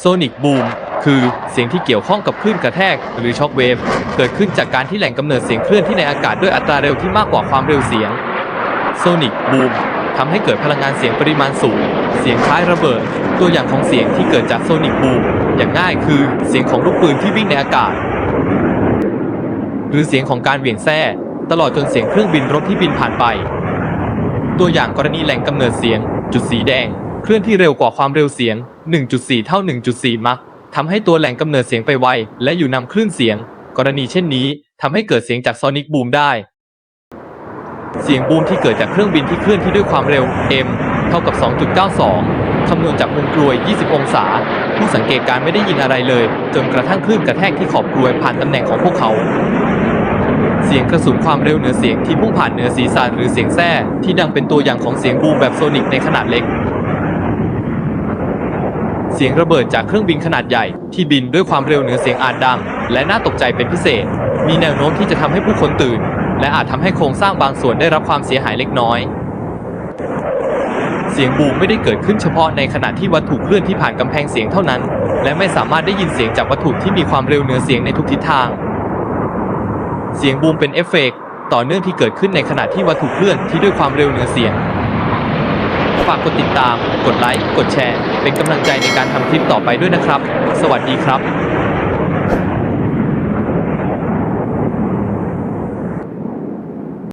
โซนิกบูมคือเสียงที่เกี่ยวข้องกับคลื่นกระแทกหรือช็อคเวฟเกิดขึ้นจากการที่แหล่งกำเนิดเสียงเคลื่อนที่ในอากาศด้วยอัตราเร็วที่มากกว่าความเร็วเสียงโซนิกบูมทำให้เกิดพลังงานเสียงปริมาณสูง เสียงคล้ายระเบิด ตัวอย่างของเสียงที่เกิดจากโซนิกบูมอย่างง่ายคือเสียงของลูกปืนที่วิ่งในอากาศ หรือเสียงของการเหวี่ยงแส้ตลอดจนเสียงเครื่องบินรบที่บินผ่านไป ตัวอย่างกรณีแหล่งกำเนิดเสียง จุดสีแดง เคลื่อนที่เร็วกว่าความเร็วเสียง 1.4 เท่า 1.4 มักทำให้ตัวแหล่งกำเนิดเสียงไปไว และอยู่นำคลื่นเสียง กรณีเช่นนี้ทำให้เกิดเสียงจากซอนิกบูมได้ เสียงบูมที่เกิดจากเครื่องบินที่เคลื่อนที่ด้วยความเร็ว m เท่ากับ 2.92 คำนวณจากมุมกลวย 20 องศา ผู้สังเกตการณ์ไม่ได้ยินอะไรเลย จนกระทั่งคลื่นกระแทกที่ขอบกลวยผ่านตำแหน่งของพวกเขา เสียงกระสุนความเร็วเหนือเสียงที่พุ่งผ่านเหนือศีรษะหรือเสียงแส้ที่ดังเป็นตัวอย่างของเสียงบูมแบบโซนิกในขนาดเล็ก เสียงระเบิดจากเครื่องบินขนาดใหญ่ที่บินด้วยความเร็วเหนือเสียงอาจดัง และน่าตกใจเป็นพิเศษ มีแนวโน้มที่จะทำให้ผู้คนตื่น และอาจทำให้โครงสร้างบางส่วนได้รับความเสียหายเล็กน้อย เสียงบูมไม่ได้เกิดขึ้นเฉพาะในขณะที่วัตถุเคลื่อนที่ผ่านกำแพงเสียงเท่านั้น และไม่สามารถได้ยินเสียงจากวัตถุที่มีความเร็วเหนือเสียงในทุกทิศทาง เสียงบูมเป็นเอฟเฟกต์ต่อเนื่องที่เกิดขึ้นในขณะที่วัตถุเคลื่อนที่ด้วยความเร็วเหนือเสียง ฝากกดติดตาม กดไลค์ กดแชร์ เป็นกำลังใจในการทำคลิปต่อไปด้วยนะครับ สวัสดีครับ